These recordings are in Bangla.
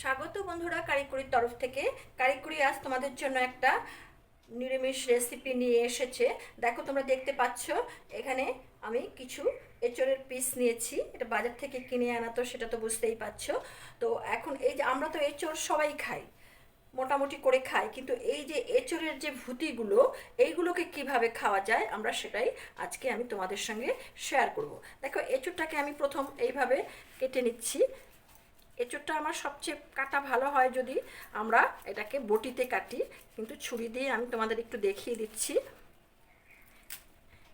স্বাগত বন্ধুরা কারিকুরির তরফ থেকে। কারিকুরি আজ তোমাদের জন্য একটা নিরামিষ রেসিপি নিয়ে এসেছে। দেখো তোমরা দেখতে পাচ্ছ, এখানে আমি কিছু এঁচড়ের পিস নিয়েছি। এটা বাজার থেকে কিনে আনা তো সেটা তো বুঝতেই পারছ। তো এখন এই যে আমরা তো এঁচড় সবাই খাই, মোটামুটি করে খাই, কিন্তু এই যে এঁচড়ের যে ভুতিগুলো, এইগুলোকে কীভাবে খাওয়া যায় আমরা সেটাই আজকে আমি তোমাদের সঙ্গে শেয়ার করব। দেখো, এঁচড়টাকে আমি প্রথম এইভাবে কেটে নিচ্ছি। এঁচড়টা আমার সবচেয়ে কাটা ভালো হয় যদি আমরা এটাকে বটিতে কাটি। কিন্তু ছুরি দিয়ে আমি তোমাদের একটু দেখিয়ে দিচ্ছি।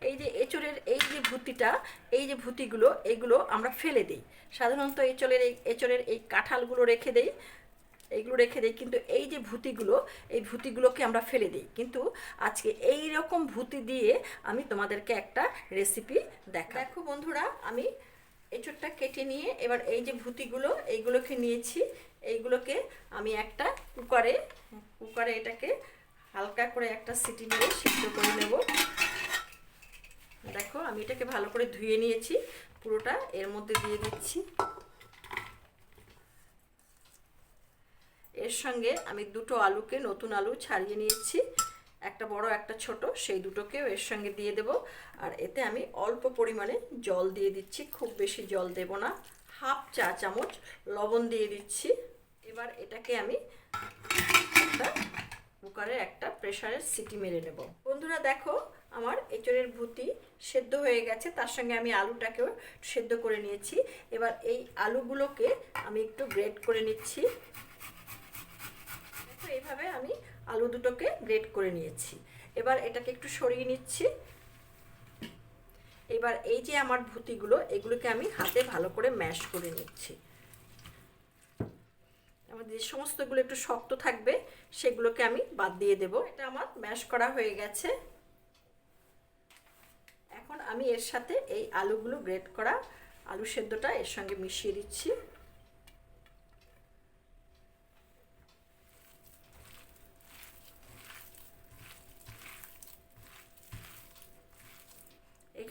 এই যে এঁচড়ের এই যে ভুতিটা, এই যে ভুতিগুলো এইগুলো আমরা ফেলে দিই। সাধারণত এঁচড়ের এই এঁচড়ের এই কাঁঠালগুলো রেখে দেই। এইগুলো রেখে দিই, কিন্তু এই যে ভুতিগুলো, এই ভুতিগুলোকে আমরা ফেলে দিই। কিন্তু আজকে এই রকম ভুতি দিয়ে আমি তোমাদেরকে একটা রেসিপি দেখা দেখো বন্ধুরা, আমি এঁচড়টা কেটে নিয়ে এবার এই যে ভুতিগুলো, এইগুলোকে নিয়েছি। এইগুলোকে আমি একটা কুকারে কুকারে এটাকে হালকা করে একটা সিটি নিয়ে সিদ্ধ করে নেব। দেখো, আমি এটাকে ভালো করে ধুয়ে নিয়েছি, পুরোটা এর মধ্যে দিয়ে দিচ্ছি। এর সঙ্গে আমি দুটো আলুকে নতুন আলু ছাড়িয়ে নিয়েছি। একটা বড়, একটা ছোট, সেই দুটোকেও এর সঙ্গে দিয়ে দেব। আর এতে আমি অল্প পরিমাণে জল দিয়ে দিচ্ছি, খুব বেশি জল দেব না। হাফ চা চামচ লবণ দিয়ে দিচ্ছি। এবার এটাকে আমি একটা কুকারে একটা প্রেশারের সিটি মেরে নেব। বন্ধুরা দেখো, আমার এঁচড়ের ভুতি সেদ্ধ হয়ে গেছে। তার সঙ্গে আমি আলুটাকেও সেদ্ধ করে নিয়েছি। এবার এই আলুগুলোকে আমি একটু গ্রেট করে নিচ্ছি। দেখো, এইভাবে আমি আলু দুটোকে গ্রেট করে নিয়েছি। এবার এটাকে একটু সরিয়ে নিচ্ছি। এবার এই যে আমার ভুতিগুলো, এগুলোকে আমি হাতে ভালো করে ম্যাশ করে নিচ্ছি। আমার যে সমস্তগুলো একটু শক্ত থাকবে, সেগুলোকে আমি বাদ দিয়ে দেব। এটা আমার ম্যাশ করা হয়ে গেছে। এখন আমি এর সাথে এই আলুগুলো গ্রেট করা আলু সেদ্ধটা এর সঙ্গে মিশিয়ে দিচ্ছি।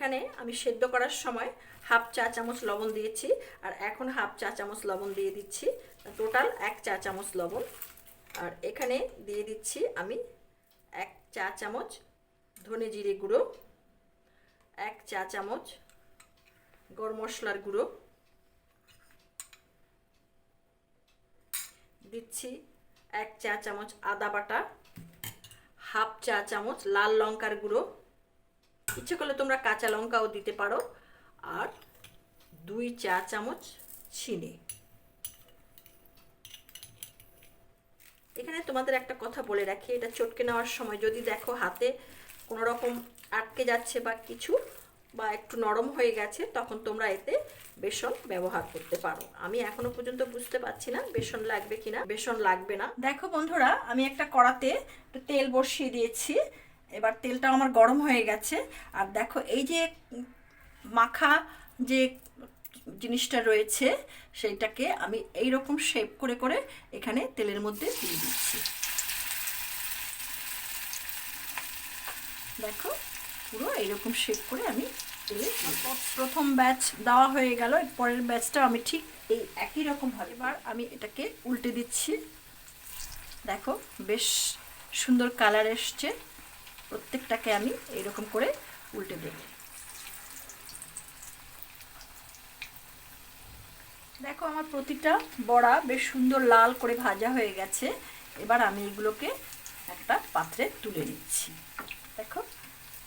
এখানে আমি সেদ্ধ করার সময় হাফ চা চামচ লবণ দিয়েছি আর এখন হাফ চা চামচ লবণ দিয়ে দিচ্ছি। টোটাল এক চা চামচ লবণ। আর এখানে দিয়ে দিচ্ছি আমি এক চা চামচ ধনে জিরে গুঁড়ো, এক চা চামচ গরম মশলার গুঁড়ো, দিচ্ছি এক চা চামচ আদা বাটা, হাফ চা চামচ লাল লঙ্কার গুঁড়ো ইচ্ছে করলে তোমরা কাঁচা লঙ্কাও দিতে পারো। আর দুই চা চামচ চিনি। এখানে তোমাদের একটা কথা বলে রাখি, এটা চটকে নেওয়ার সময় যদি দেখো হাতে কোনো রকম আটকে যাচ্ছে বা কিছু বা একটু নরম হয়ে গেছে, তখন তোমরা এতে বেসন ব্যবহার করতে পারো। আমি এখনও পর্যন্ত বুঝতে পারছি না বেসন লাগবে কিনা। বেসন লাগবে না। দেখো বন্ধুরা, আমি একটা কড়াতে তেল বসিয়ে দিয়েছি। এবার তেলটা আমার গরম হয়ে গেছে। আর দেখো এই যে মাখা যে জিনিসটা রয়েছে সেইটাকে আমি এই রকম শেপ করে করে এখানে তেলের মধ্যে দিয়ে দিচ্ছি। দেখো পুরো এইরকম শেপ করে আমি তেলে প্রথম ব্যাচ দেওয়া হয়ে গেল পরের ব্যাচটা আমি ঠিক এই একই রকম হবে। এবার আমি এটাকে উল্টে দিচ্ছি। দেখো বেশ সুন্দর কালার এসছে। প্রত্যেকটাকে আমি এইরকম করে উল্টে দেব দেখো আমার প্রতিটা বড়া বেশ সুন্দর লাল করে ভাজা হয়ে গেছে। এবার আমি এগুলোকে একটা পাত্রে তুলে নিচ্ছি। দেখো,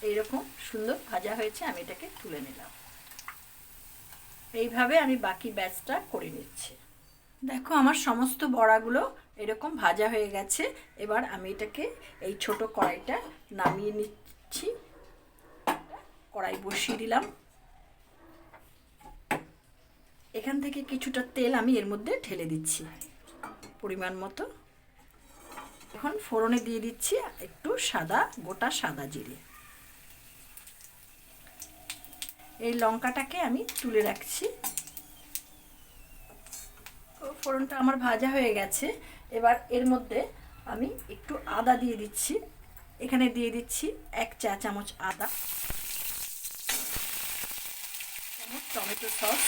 এইরকম সুন্দর ভাজা হয়েছে, আমি এটাকে তুলে নিলাম। এইভাবে আমি বাকি ব্যাচটা করে নিচ্ছি। দেখো, আমার সমস্ত বড়াগুলো এরকম ভাজা হয়ে গেছে। এবার আমি এটাকে এই ছোট কড়াইটা নামিয়ে নিচ্ছি। কড়াই বসিয়ে দিলাম। এখান থেকে কিছুটা তেল আমি এর মধ্যে ঢেলে দিচ্ছি, পরিমাণ মতো। এখন ফোড়নে দিয়ে দিচ্ছি একটু সাদা, গোটা সাদা জিরে। এই লঙ্কাটাকে আমি তুলে রাখছি। ফোড়নটা আমার ভাজা হয়ে গেছে। এবার এর মধ্যে আমি একটু আদা দিয়ে দিচ্ছি। এখানে দিয়ে দিচ্ছি এক চা চামচ আদা। চামচ টমেটো সস।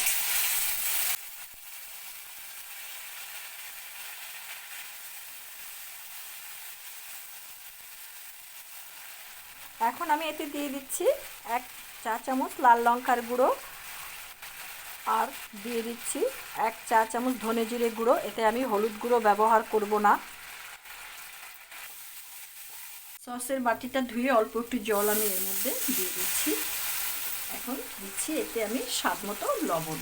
এখন আমি এতে দিয়ে দিচ্ছি এক চা চামচ লাল লঙ্কার গুঁড়ো। আর দিয়ে দিচ্ছি এক চা চামচ ধনে জিরে গুঁড়ো। এতে আমি হলুদ গুঁড়ো ব্যবহার করব না। সসের বাটিটা ধুয়ে অল্প একটু জল আমি এর মধ্যে দিয়ে দিচ্ছি। এখন দিচ্ছি এতে আমি স্বাদ মতো লবণ।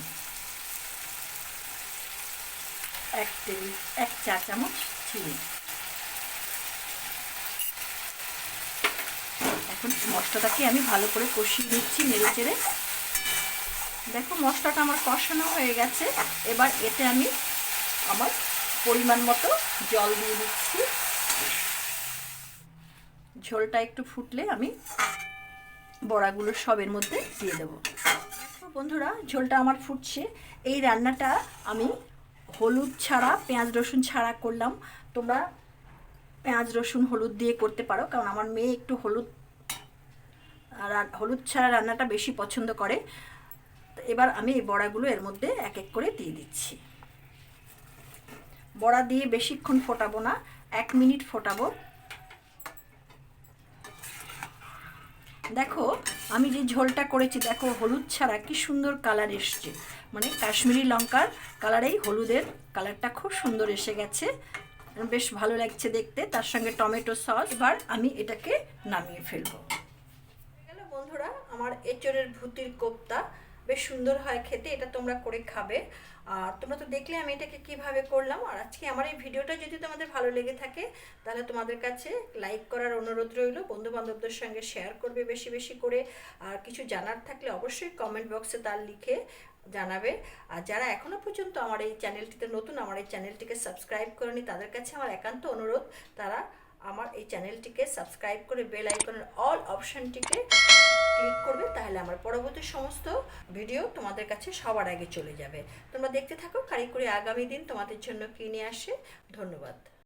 এক টেবিল, এক চা চামচ চিনি। এখন মশলাটাকে আমি ভালো করে কষিয়ে নিচ্ছি নেড়ে চেড়ে। দেখো মশলাটা আমার কষানো হয়ে গেছে। এবার এতে আমি আমার পরিমাণ মতো জল দিয়ে দিচ্ছি। ঝোলটা একটু ফুটলে আমি বড়াগুলো সবের মধ্যে দিয়ে দেবো। বন্ধুরা, ঝোলটা আমার ফুটছে। এই রান্নাটা আমি হলুদ ছাড়া, পেঁয়াজ, রসুন ছাড়া করলাম। তোমরা পেঁয়াজ, রসুন, হলুদ দিয়ে করতে পারো, কারণ আমার মেয়ে একটু হলুদ হলুদ ছাড়া রান্নাটা বেশি পছন্দ করে। তো এবার আমি এই বড়াগুলো এর মধ্যে এক এক করে দিয়ে দিচ্ছি। বড়া দিয়ে বেশিক্ষণ ফোটাবো না, এক মিনিট ফোটাবো। দেখো, আমি যে ঝোলটা করেছি, দেখো, হলুদ ছাড়া কি সুন্দর কালার এসছে। মানে কাশ্মীরি লঙ্কার কালারেই হলুদের কালারটা খুব সুন্দর এসে গেছে। বেশ ভালো লাগছে দেখতে, তার সঙ্গে টমেটো সস। এবার আমি এটাকে নামিয়ে ফেলব। গেল বন্ধুরা, আমার এঁচড়ের ভুতির কোপ্তা। বেশ সুন্দর হয় খেতে, এটা তোমরা করে খাবে। আর তোমরা তো দেখলে আমি এটাকে কীভাবে করলাম। আর আজকে আমার এই ভিডিওটা যদি তোমাদের ভালো লেগে থাকে, তাহলে তোমাদের কাছে লাইক করার অনুরোধ রইল। বন্ধু বান্ধবদের সঙ্গে শেয়ার করবে বেশি বেশি করে। আর কিছু জানার থাকলে অবশ্যই কমেন্ট বক্সে তার লিখে জানাবে। আর যারা এখনও পর্যন্ত আমার এই চ্যানেলটিতে নতুন, আমার এই চ্যানেলটিকে সাবস্ক্রাইব করেনি, তাদের কাছে আমার একান্ত অনুরোধ, তারা আমার এই চ্যানেলটিকে সাবস্ক্রাইব করে বেল আইকনের অল অপশানটিকে ক্লিক করবে, তাহলে আমার পরবর্তী সমস্ত ভিডিও তোমাদের কাছে সবার আগে চলে যাবে। তোমরা দেখতে থাকো কারিগরি আগামী দিন তোমাদের জন্য কিনে আসে। ধন্যবাদ।